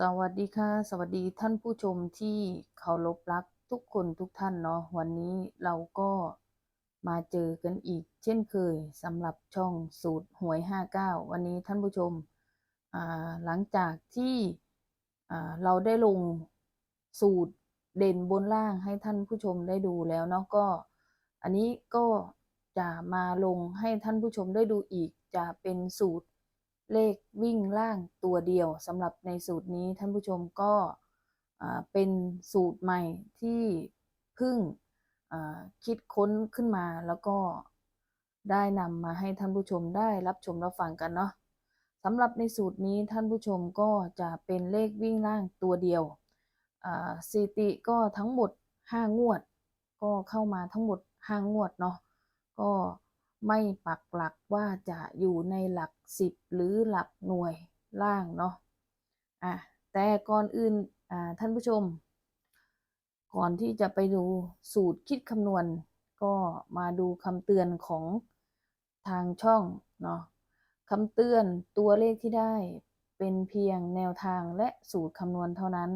สวัสดีค่ะ สวัสดีท่านผู้ชมที่เคารพรักทุกคนทุกท่านเนาะวันนี้เราก็มาเจอกันอีก เช่นเคยสำหรับช่องสูตรหวย 59 วันนี้ท่านผู้ชมหลังจากที่เราได้ลงสูตรเด่นบนล่างให้ท่านผู้ชมได้ดูแล้วเนาะก็ อันนี้ก็จะมาลงให้ท่านผู้ชมได้ดูอีกจะเป็นสูตร เลขวิ่งล่างตัวเดียวสำหรับในสูตรนี้ท่านผู้ชมก็เป็นสูตรใหม่ที่เพิ่งคิดค้นขึ้นมาแล้วก็ได้นำมาให้ท่านผู้ชมได้รับชมรับฟังกันเนาะสำหรับในสูตรนี้ท่านผู้ชมก็จะเป็นเลขวิ่งล่างตัวเดียวสิติก็ทั้งหมด 5 งวด ก็เข้ามาทั้งหมด 5 งวดเนาะก็ ไม่ปักหลักว่าจะอยู่ในหลัก10หรือหลักหน่วยล่างเนาะอะแต่ก่อนอื่นอ่าท่านผู้ชม ก่อนที่จะไปดูสูตรคิดคำนวณ ก็มาดูคำเตือนของทางช่องเนาะคำเตือนตัวเลขที่ได้เป็นเพียงแนวทางและสูตรคำนวณเท่านั้น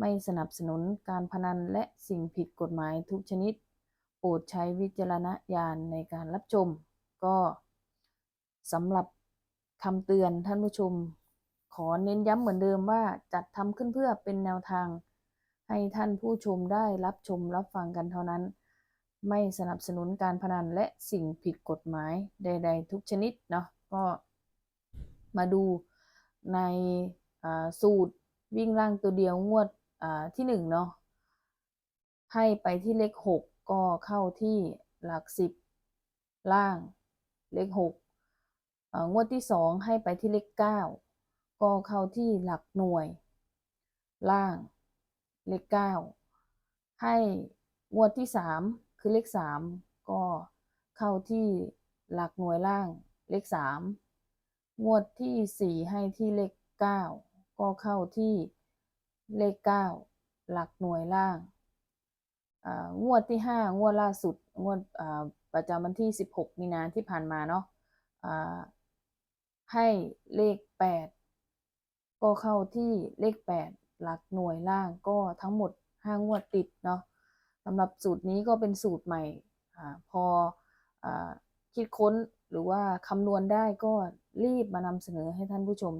ไม่สนับสนุนการพนันและสิ่งผิดกฎหมายทุกชนิด ปรดใช้วิจารณญาณในการรับชม ก็สำหรับคำเตือนท่านผู้ชม ขอเน้นย้ำเหมือนเดิมว่าจัดทำขึ้นเพื่อเป็นแนวทาง ให้ท่านผู้ชมได้รับชมรับฟังกันเท่านั้น ไม่สนับสนุนการพนันและสิ่งผิดกฎหมายใด ๆ ทุกชนิดเนาะก็มาดูในสูตรวิ่งล่างตัวเดียวงวดที่หนึ่งเนาะให้ไปที่เลขห ก็เข้าที่หลักสิบล่าง เลขหกงวดที่สองให้ไปที่เลขเก้าก็เข้าที่หลักหน่วย ล่าง เลขเก้าให้งวดที่สามคือเลขสามก็เข้าที่หลักหน่วยล่าง เลขสามงวดที่สี่ให้ที่เลขเก้าก็เข้าที่เลขเก้าหลักหน่วยล่าง งวดที่ห้างวดล่าสุด งวดประจำวันที่สิบหกมีนาที่ผ่านมาเนาะให้เลขแปดก็เข้าที่เลข 8 หลักหน่วยล่างก็ทั้งหมด 5 งวดติดเนาะสำหรับสูตรนี้ก็เป็นสูตรใหม่อพออคิดค้นหรือว่าคำนวณได้ก็รีบมานำเสนอให้ท่านผู้ชม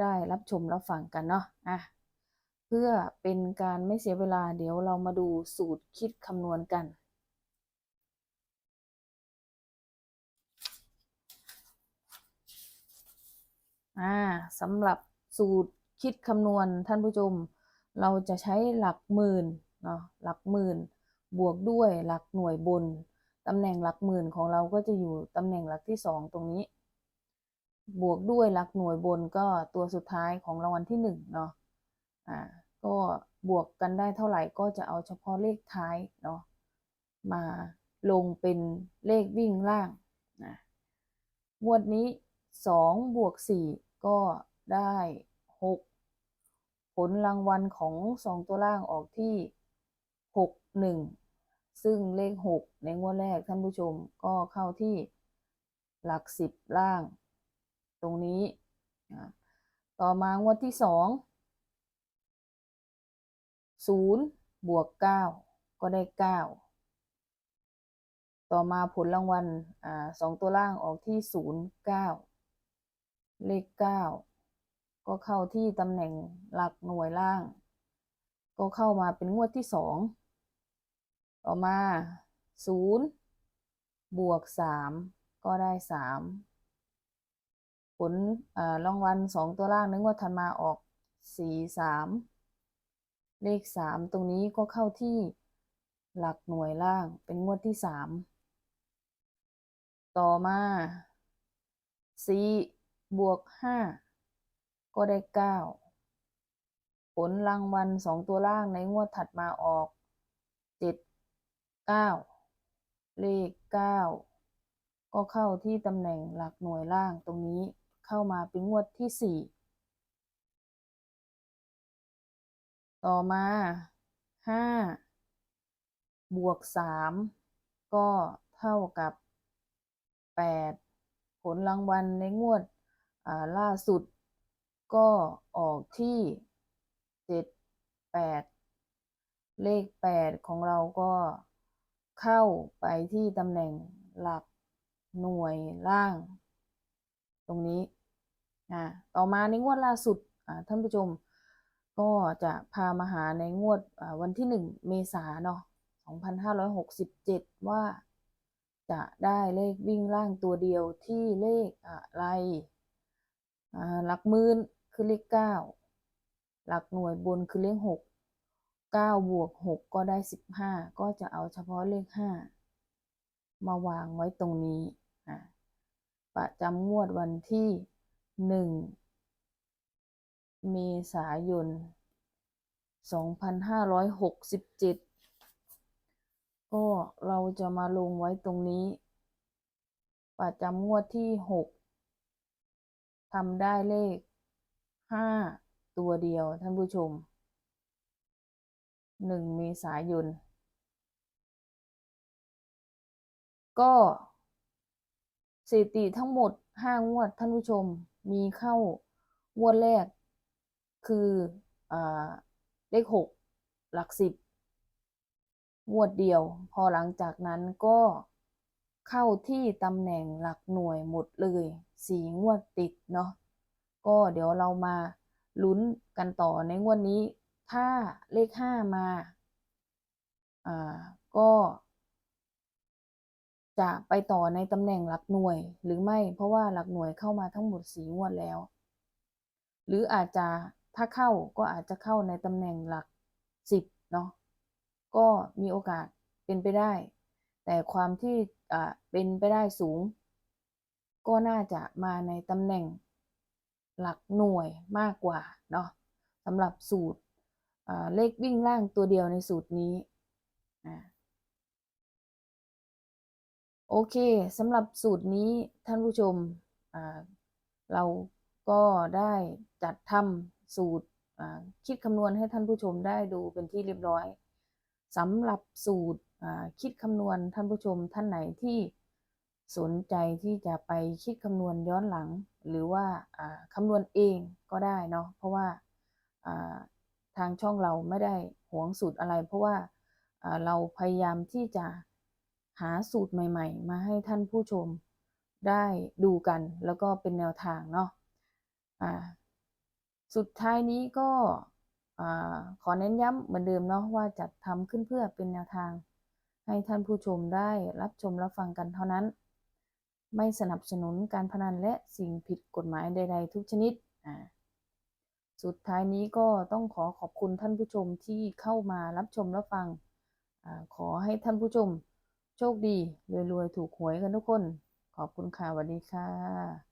ได้รับชมรับฟังกันเนาะอะ เพื่อเป็นการไม่เสียเวลาเดี๋ยวเรามาดูสูตรคิดคำนวณกัน อ่าสำหรับสูตรคิดคำนวณท่านผู้ชม เราจะใช้หลักหมื่นเนาะหลักหมื่น บวกด้วยหลักหน่วยบนตำแหน่งหลักหมื่นของเราก็จะอยู่ตำแหน่งหลักที่สองตรงนี้ บวกด้วยหลักหน่วยบนก็ตัวสุดท้ายของรางวัลที่หนึ่งเนาะ อ่าก็บวกกันได้เท่าไหร่ก็จะเอาเฉพาะเลขท้ายเนาะมาลงเป็นเลขวิ่งล่างนะงวดนี้สองบวกสี่ก็ได้หกผลรางวัลของสองตัวล่างออกที่หกหนึ่งซึ่งเลขหกในงวดแรกท่านผู้ชมก็เข้าที่หลักสิบล่าง ตรงนี้ ต่อมางวดที่ส องศูนย์บวกเก้าก็ได้เก้าต่อมาผลรางวัลสองตัวล่างออกที่ศูนย์เก้าเลขเก้าก็เข้าที่ตำแหน่งหลักหน่วยล่าง ก็เข้ามาเป็นงวดที่สองต่อมาศูนย์บวกสามก็ได้สามผลรางวัลสองตัวล่างในงวดถัดมาออกสี่สาม เลขสามตรงนี้ก็เข้าที่หลักหน่วยล่างเป็นงวดที่สามต่อมาสี่บวกห้าก็ได้เก้าผลรางวัลสองตัวล่างในงวดถัดมาออกเจ็ดเก้าเลขเก้าก็เข้าที่ตำแหน่งหลักหน่วยล่างตรงนี้เข้ามาเป็นงวดที่สี่ ต่อมาห้าบวกสามก็เท่ากับแปดผลรางวัลในงวดล่าสุด ก็ออกที่เจ็ดแปดเลขแปดของเราก็เข้าไปที่ตำแหน่งหลักหน่วยล่าง ตรงนี้ต่อมาในงวดล่าสุดท่านผู้ชม ก็จะพามาหาในงวดวันที่หนึ่งเมษาเนาะ2567 ว่าจะได้เลขวิ่งล่างตัวเดียวที่เลขอะไรหลักหมื่นคือเลขเก้าหลักหน่วยบนคือเลขหกเก้าบวกหกก็ได้สิบห้าก็จะเอาเฉพาะเลขห้ามาวางไว้ตรงนี้ประจำงวดวันที่หนึ่ง เมษายน 2567 ก็เราจะมาลงไว้ตรงนี้ ประจำงวดที่ 6 ทำได้เลข 5 ตัวเดียวท่านผู้ชม 1 เมษายน ก็สถิติทั้งหมด 5 งวดท่านผู้ชมมีเข้างวดแรก คืออเลขหกหลักสิบงวดเดียว พอหลังจากนั้นก็เข้าที่ตำแหน่งหลักหน่วยหมดเลยสี่งวดติดเนาะก็เดี๋ยวเรามาลุ้นกันต่อในงวดนี้ ถ้าเลขห้ามาอ่าก็จะไปต่อในตำแหน่งหลักหน่วยหรือไม่เพราะว่าหลักหน่วยเข้ามาทั้งหมดสีงวดแล้ว หรืออาจจะ ถ้าเข้าก็อาจจะเข้าในตำแหน่งหลักสิบเนาะก็มีโอกาสเป็นไปได้ แต่ความที่อ่าเป็นไปได้สูง ก็น่าจะมาในตำแหน่งหลักหน่วยมากกว่าเนาะสำหรับสูตรอ่าเลขวิ่งล่างตัวเดียวในสูตรนี้โอเคสำหรับสูตรนี้ท่านผู้ชมอ่าเราก็ได้จัดทำ สูตรคิดคำนวณให้ท่านผู้ชมได้ดูเป็นที่เรียบร้อยสำหรับสูตรคิดคำนวณท่านผู้ชมท่านไหนที่สนใจที่จะไปคิดคำนวณย้อนหลัง หรือว่าคำนวณเองก็ได้เนาะเพราะว่าทางช่องเราไม่ได้หวงสูตรอะไร เพราะว่าเราพยายามที่จะหาสูตรใหม่ ๆ มาให้ท่านผู้ชมได้ดูกัน แล้วก็เป็นแนวทางเนาะ สุดท้ายนี้ก็ขอเน้นย้ำเหมือนเดิมเนาะว่าจัดทำขึ้นเพื่อเป็นแนวทาง ให้ท่านผู้ชมได้รับชมรับฟังกันเท่านั้น ไม่สนับสนุนการพนันและสิ่งผิดกฎหมายใด ๆ ทุกชนิด สุดท้ายนี้ก็ต้องขอขอบคุณท่านผู้ชมที่เข้ามารับชมรับฟังอขอให้ท่านผู้ชมโชคดีรวยๆถูกหวยกันทุกคน ขอบคุณค่ะสวัสดีค่ะ